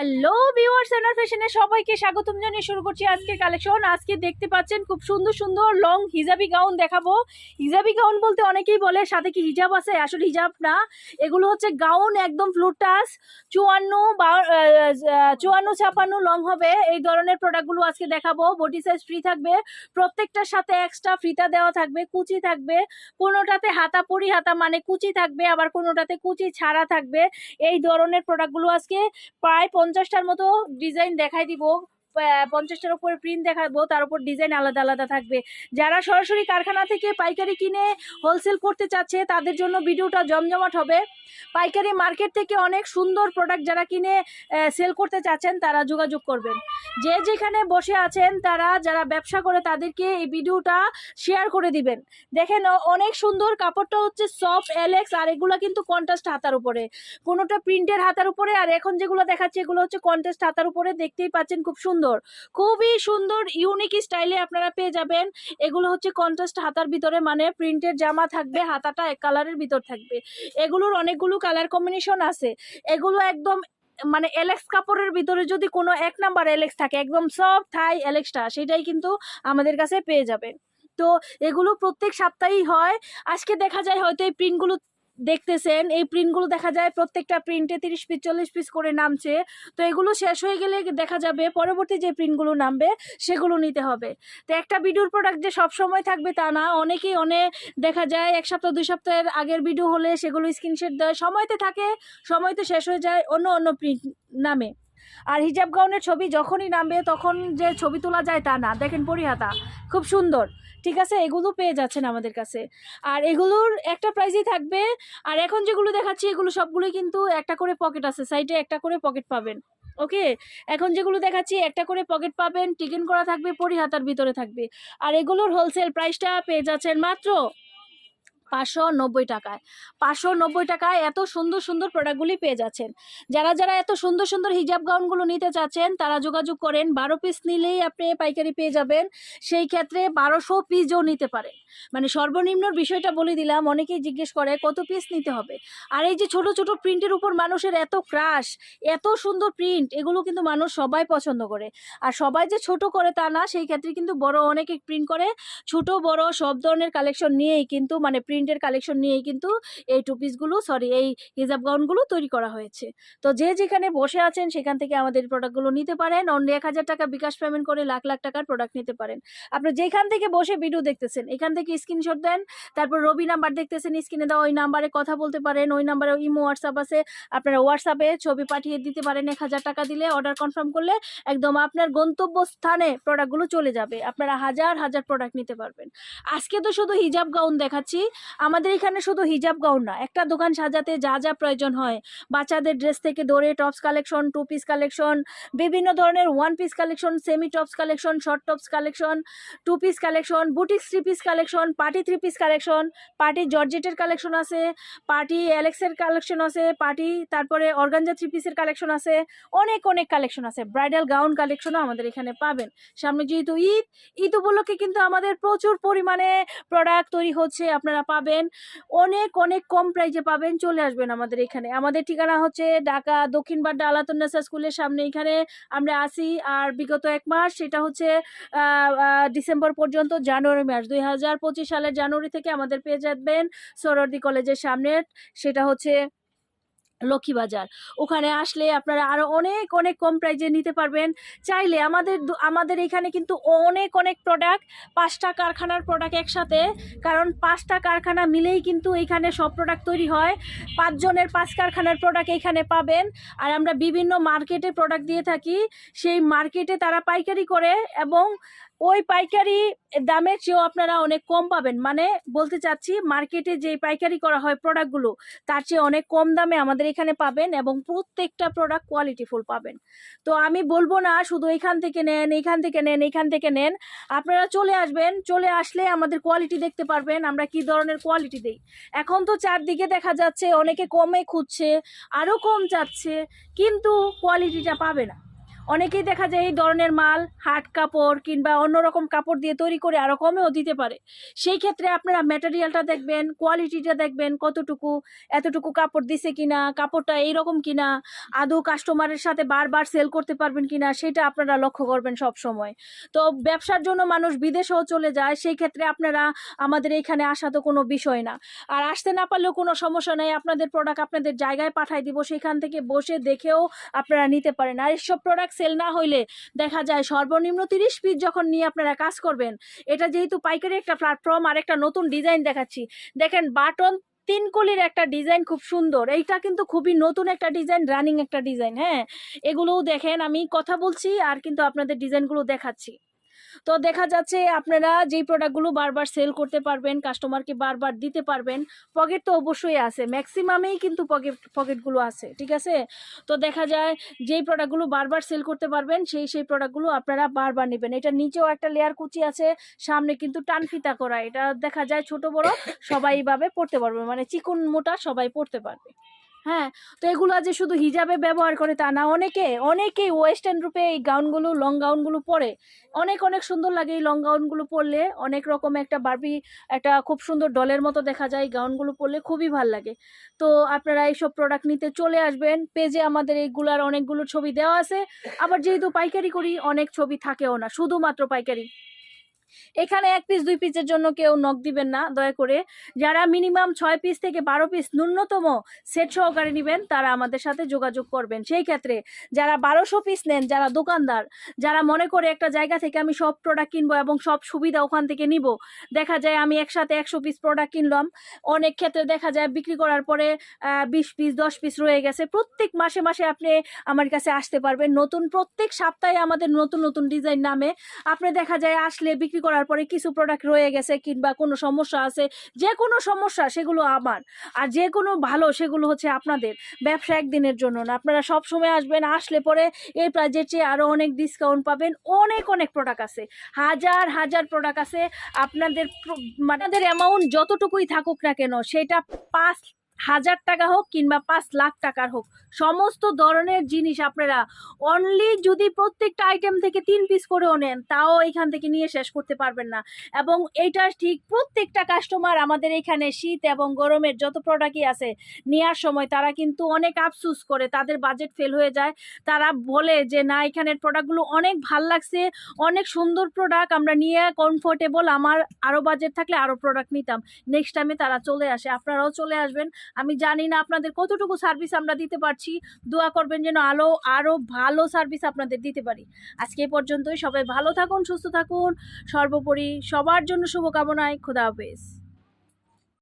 Hello viewers সেনার ফ্যাশনে সবাইকে স্বাগতম জানিয়ে শুরু করছি আজকের কালেকশন আজকে দেখতে পাচ্ছেন খুব সুন্দর সুন্দর লং হিজাবি গাউন দেখাবো। হিজাবি গাউন বলতে অনেকেই বলে, সাথে কি হিজাব আছে? আসলে হিজাব না। এগুলো হচ্ছে গাউন একদম ফ্লুটাস চুয়ান্ন চুয়ান্ন ছাপান্ন লং হবে। এই ধরনের প্রোডাক্টগুলো আজকে দেখাবো। বডি সাইজ ফ্রি থাকবে। প্রত্যেকটার সাথে এক্সট্রা ফ্রিতা দেওয়া থাকবে, কুচি থাকবে। কোনোটাতে হাতা পরি হাতা মানে কুচি থাকবে। আবার কোনোটাতে কুচি ছাড়া থাকবে। এই ধরনের প্রোডাক্টগুলো আজকে প্রায় পঞ্চাশটার মতো ডিজাইন দেখাই দিব। পঞ্চাশটার উপরে প্রিন্ট দেখাবো, তার উপর ডিজাইন আলাদা আলাদা থাকবে। যারা সরাসরি কারখানা থেকে পাইকারি কিনে হোলসেল করতে চাচ্ছে, তাদের জন্য ভিডিওটা জমজমাট হবে। পাইকারি মার্কেট থেকে অনেক সুন্দর প্রোডাক্ট যারা কিনে সেল করতে চাচ্ছেন, তারা যোগাযোগ করবেন। যে যেখানে বসে আছেন তারা, যারা ব্যবসা করে তাদেরকে এই ভিডিওটা শেয়ার করে দিবেন। দেখেন অনেক সুন্দর কাপড়টা হচ্ছে সফট এলেক্স আর এগুলো কিন্তু কন্ট্রাস্ট হাতার উপরে। কোনোটা প্রিন্টের হাতার উপরে, আর এখন যেগুলো দেখাচ্ছে এগুলো হচ্ছে কন্টেস্ট হাতার উপরে, দেখতেই পাচ্ছেন খুব সুন্দর। খুবই সুন্দর ইউনিক স্টাইলে আপনারা পেয়ে যাবেন। এগুলো হচ্ছে কন্ট্রাস্ট হাতার ভিতরে মানে প্রিন্টের জামা থাকবে, হাতাটা এক কালারের ভিতর থাকবে। এগুলোর অনেকগুলো কালার কম্বিনেশন আছে। এগুলো একদম মানে এলেক্স কাপড়ের ভিতরে যদি কোনো এক নাম্বার এলেক্স থাকে, একদম সব থাই এলেক্সটা সেটাই কিন্তু আমাদের কাছে পেয়ে যাবে। তো এগুলো প্রত্যেক সপ্তাহেই হয়। আজকে দেখা যায় হয়তো এই প্রিন্টগুলো দেখতেছেন, এই প্রিন্টগুলো দেখা যায় প্রত্যেকটা প্রিন্টে তিরিশ পিস চল্লিশ পিস করে নামছে। তো এগুলো শেষ হয়ে গেলে দেখা যাবে পরবর্তী যে প্রিন্টগুলো নামবে, সেগুলো নিতে হবে। তো একটা ভিডিওর প্রোডাক্ট যে সব সময় থাকবে তা না, অনেকেই অনেক দেখা যায় এক সপ্তাহ, দুই সপ্তাহের আগের ভিডিও হলে সেগুলো স্ক্রিনশট দেয়। সময়তে থাকে, সময়তে শেষ হয়ে যায়, অন্য অন্য প্রিন্ট নামে। আর হিজাব গাউনের ছবি যখনই নামবে, তখন যে ছবি তোলা যায় তা না। দেখেন পরিহাতা, খুব সুন্দর। ঠিক আছে? এগুলো পেয়ে যাচ্ছেন আমাদের কাছে। আর এগুলোর একটা প্রাইজই থাকবে। আর এখন যেগুলো দেখাচ্ছি, এগুলো সবগুলোই কিন্তু একটা করে পকেট আছে। সাইডে একটা করে পকেট পাবেন। ওকে? এখন যেগুলো দেখাচ্ছি, একটা করে পকেট পাবেন। টিকেন করা থাকবে, পরিহাতার ভিতরে থাকবে। আর এগুলোর হোলসেল প্রাইসটা পেয়ে যাচ্ছেন মাত্র পাঁচশো নব্বই টাকায়। পাঁচশো নব্বই টাকায় এত সুন্দর সুন্দর প্রোডাক্টগুলি পেয়ে যাচ্ছেন। যারা যারা এত সুন্দর সুন্দর হিজাব গাউনগুলো নিতে চাচ্ছেন, তারা যোগাযোগ করেন। বারো পিস নিলেই আপনি পাইকারি পেয়ে যাবেন। সেই ক্ষেত্রে বারোশো পিসও নিতে পারেন। মানে সর্বনিম্নর বিষয়টা বলে দিলাম, অনেকেই জিজ্ঞেস করে, কত পিস নিতে হবে? আর এই যে ছোট ছোট প্রিন্টের উপর মানুষের এত ক্রাশ এত সুন্দর প্রিন্ট এগুলো কিন্তু মানুষ সবাই পছন্দ করে। আর সবাই যে ছোট করে তা না, সেই ক্ষেত্রে কিন্তু বড় অনেকে প্রিন্ট করে। ছোট, বড় সব ধরনের কালেকশন নিয়েই কিন্তু মানে প্রিন্টের কালেকশন নিয়েই কিন্তু এই টু পিসগুলো সরি এই হিজাব গাউনগুলো তৈরি করা হয়েছে। তো যে যেখানে বসে আছেন, সেখান থেকে আমাদের প্রোডাক্টগুলো নিতে পারেন। অন্য এক হাজার টাকা বিকাশ পেমেন্ট করে লাখ লাখ টাকার প্রোডাক্ট নিতে পারেন। আপনি যেখান থেকে বসে ভিডিও দেখতেছেন, এখান থেকে স্ক্রিনশট দেন, তারপর রবি নাম্বার দেখতেছেন স্ক্রিনে দেওয়া ওই নাম্বারে কথা বলতে পারেন, ওই নাম্বারে ইমো হোয়াটসঅ্যাপ আছে, আপনারা হোয়াটসঅ্যাপে ছবি পাঠিয়ে দিতে পারেন, এক হাজার টাকা দিলে অর্ডার কনফার্ম করলে একদম আপনার গন্তব্য স্থানে প্রোডাক্টগুলো চলে যাবে। আপনারা হাজার হাজার প্রোডাক্ট নিতে পারবেন। আজকে তো শুধু হিজাব গাউন দেখাচ্ছি আমাদের এখানে শুধু হিজাব গাউন না, একটা দোকান সাজাতে যা যা প্রয়োজন হয়। বাচ্চাদের ড্রেস থেকে ধরে tops collection two piece collection বিভিন্ন ধরনের one piece collection semi tops collection short tops collection two piece collection boutique three piece collection party three piece collection party জর্জেটের কালেকশন আছে পার্টি অ্যালেক্সের কালেকশন আছে পার্টি তারপরে organza three পিসের collection আছে, অনেক অনেক কালেকশন আছে। ব্রাইডাল গাউন কালেকশনও আমাদের এখানে পাবেন। সামনে যেহেতু ঈদ ঈদ উপলক্ষে কিন্তু আমাদের প্রচুর পরিমাণে প্রোডাক্ট তৈরি হচ্ছে, আপনারা পাবেন। অনেক অনেক কম প্রাইজে পাবেন, চলে আসবেন আমাদের এখানে। আমাদের ঠিকানা হচ্ছে ঢাকা, দক্ষিণ বাড্ডা আলাতুন্নাসা স্কুলের সামনে এখানে আমরা আসি আর বিগত এক মাস, সেটা হচ্ছে ডিসেম্বর পর্যন্ত জানুয়ারি মাস। দুই হাজার পঁচিশ সালের জানুয়ারি থেকে আমাদের পেয়ে যাবেন সরদি কলেজের সামনে। সেটা হচ্ছে লক্ষ্মীবাজার ওখানে আসলে আপনারা আরও অনেক অনেক কম প্রাইজে নিতে পারবেন। চাইলে আমাদের আমাদের এখানে কিন্তু অনেক অনেক প্রোডাক্ট পাঁচটা কারখানার প্রোডাক্ট একসাথে। কারণ পাঁচটা কারখানা মিলেই কিন্তু এখানে সব প্রোডাক্ট তৈরি হয়। পাঁচজনের পাঁচ কারখানার প্রোডাক্ট এখানে পাবেন। আর আমরা বিভিন্ন মার্কেটে প্রোডাক্ট দিয়ে থাকি। সেই মার্কেটে তারা পাইকারি করে এবং ওই পাইকারি দামের চেয়েও আপনারা অনেক কম পাবেন। মানে বলতে চাচ্ছি, মার্কেটে যে পাইকারি করা হয় প্রোডাক্টগুলো, তার চেয়ে অনেক কম দামে আমাদের এখানে পাবেন এবং প্রত্যেকটা প্রোডাক্ট কোয়ালিটিফুল পাবেন। তো আমি বলব না, শুধু এখান থেকে নেন এইখান থেকে নেন, এখান থেকে নেন। আপনারা চলে আসবেন, চলে আসলে আমাদের কোয়ালিটি দেখতে পারবেন, আমরা কি ধরনের কোয়ালিটি দেই। এখন তো চারদিকে দেখা যাচ্ছে অনেকে কমে খুঁজছে, আরও কম চাচ্ছে, কিন্তু কোয়ালিটিটা পাবে না। অনেকেই দেখা যায় এই ধরনের মাল, হাট কাপড় কিংবা অন্যরকম কাপড় দিয়ে তৈরি করে আরও কমেও দিতে পারে। সেই ক্ষেত্রে আপনারা ম্যাটেরিয়ালটা দেখবেন কোয়ালিটিটা দেখবেন, কতটুকু, এতটুকু কাপড় দিছে কিনা, কাপড়টা এইরকম কিনা, আদৌ কাস্টমারের সাথে বারবার সেল করতে পারবেন কিনা, সেটা আপনারা লক্ষ্য করবেন সব সময় তো ব্যবসার জন্য মানুষ বিদেশেও চলে যায়, সেই ক্ষেত্রে আপনারা আমাদের এখানে আসা তো কোনো বিষয় না। আর আসতে না পারলেও কোনো সমস্যা নেই, আপনাদের প্রোডাক্ট আপনাদের জায়গায় পাঠাই দিব, সেখান থেকে বসে দেখেও আপনারা নিতে পারেন। আর এসব প্রোডাক্ট সেল না হইলে দেখা যায় সর্বনিম্ন তিরিশ পিস যখন নিয়ে আপনারা কাজ করবেন, এটা যেহেতু পাইকারি একটা প্ল্যাটফর্ম আর একটা নতুন ডিজাইন দেখাচ্ছি, দেখেন বাটন তিন কলির একটা ডিজাইন খুব সুন্দর, এইটা কিন্তু খুবই নতুন একটা ডিজাইন রানিং একটা ডিজাইন হ্যাঁ? এগুলোও দেখেন, আমি কথা বলছি আর কিন্তু আপনাদের ডিজাইনগুলো দেখাচ্ছি। তো দেখা যাচ্ছে আপনারা যেই প্রোডাক্টগুলো বারবার সেল করতে পারবেন কাস্টমারকে বারবার দিতে পারবেন পকেট তো অবশ্যই আছে। ম্যাক্সিমামেই কিন্তু পকেট পকেটগুলো আছে, ঠিক আছে? তো দেখা যায় যেই প্রোডাক্টগুলো বারবার সেল করতে পারবেন, সেই সেই প্রোডাক্টগুলো আপনারা বারবার নেবেন। এটা নিচেও একটা লেয়ার কুচি আছে, সামনে কিন্তু টান ফিতা করা। এটা দেখা যায় ছোট বড়, সবাই এইভাবে পড়তে পারবে। মানে চিকন মোটা সবাই পড়তে পারবে। হ্যাঁ তো এগুলো যে শুধু হিজাবে ব্যবহার করে তা না, অনেকে, অনেকেই ওয়েস্টার্ন রূপে এই গাউনগুলো লং গাউনগুলো পরে। অনেক অনেক সুন্দর লাগে এই লং গাউনগুলো পরলে। অনেক রকম একটা বারবি একটা খুব সুন্দর ডলের মতো দেখা যায় এই গাউনগুলো পরলে, খুবই ভালো লাগে। তো আপনারা এইসব প্রোডাক্ট নিতে চলে আসবেন। পেজে আমাদের এইগুলার অনেকগুলো ছবি দেওয়া আছে। আবার যেহেতু পাইকারি করি, অনেক ছবি থাকেও না, শুধুমাত্র পাইকারি। এখানে এক পিস দুই পিসের জন্য কেউ নখ দিবেন না, দয়া করে। যারা মিনিমাম ছয় পিস থেকে বারো পিস ন্যূনতম সেট সহকারে নেবেন, তারা আমাদের সাথে যোগাযোগ করবেন। সেই ক্ষেত্রে যারা বারোশো পিস নেন, যারা দোকানদার, যারা মনে করে একটা জায়গা থেকে আমি সব প্রোডাক্ট কিনবো এবং সব সুবিধা ওখান থেকে নিব, দেখা যায় আমি একসাথে একশো পিস প্রোডাক্ট কিনলাম। অনেক ক্ষেত্রে দেখা যায় বিক্রি করার পরে বিশ পিস দশ পিস রয়ে গেছে। প্রত্যেক মাসে মাসে আপনি আমার কাছে আসতে পারবেন। নতুন প্রত্যেক সপ্তাহে আমাদের নতুন নতুন ডিজাইন নামে। আপনি দেখা যায় আসলে বিক্রি করার পরে কিছু প্রোডাক্ট রয়ে গেছে কিংবা কোনো সমস্যা আছে যে কোনো সমস্যা সেগুলো আমার। আর যে কোনো ভালো সেগুলো হচ্ছে আপনাদের। ব্যবসা একদিনের জন্য না, আপনারা সব সময় আসবেন, আসলে পরে এই প্রাইজের চেয়ে আরও অনেক ডিসকাউন্ট পাবেন, অনেক অনেক প্রোডাক্ট আছে। হাজার হাজার প্রোডাক্ট আছে। আপনাদের মানে আপনাদের অ্যামাউন্ট যতটুকুই থাকুক না কেন, সেটা পাঁচ হাজার টাকা হোক কিংবা পাঁচ লাখ টাকার হোক, সমস্ত ধরনের জিনিস আপনারা অনলি যদি প্রত্যেকটা আইটেম থেকে তিন পিস করেও নেন, তাও এখান থেকে নিয়ে শেষ করতে পারবেন না। এবং এইটা ঠিক প্রত্যেকটা কাস্টমার আমাদের এখানে শীত এবং গরমের যত প্রোডাক্টই আছে নেওয়ার সময় তারা কিন্তু অনেক আফসুস করে, তাদের বাজেট ফেল হয়ে যায়। তারা বলে যে, না, এখানের প্রোডাক্টগুলো অনেক ভালো লাগছে, অনেক সুন্দর প্রোডাক্ট আমরা নিয়ে কমফোর্টেবল আমার আরও বাজেট থাকলে আরও প্রোডাক্ট নিতাম। নেক্সট টাইমে তারা চলে আসে, আপনারাও চলে আসবেন। আমি জানি না আপনাদের কতটুকু সার্ভিস আমরা দিতে পারছি। দোয়া করবেন যেন আলো আরও ভালো সার্ভিস আপনাদের দিতে পারি। আজকে পর্যন্তই। সবাই ভালো থাকুন, সুস্থ থাকুন। সর্বোপরি সবার জন্য শুভকামনায়। খোদা হাফেজ।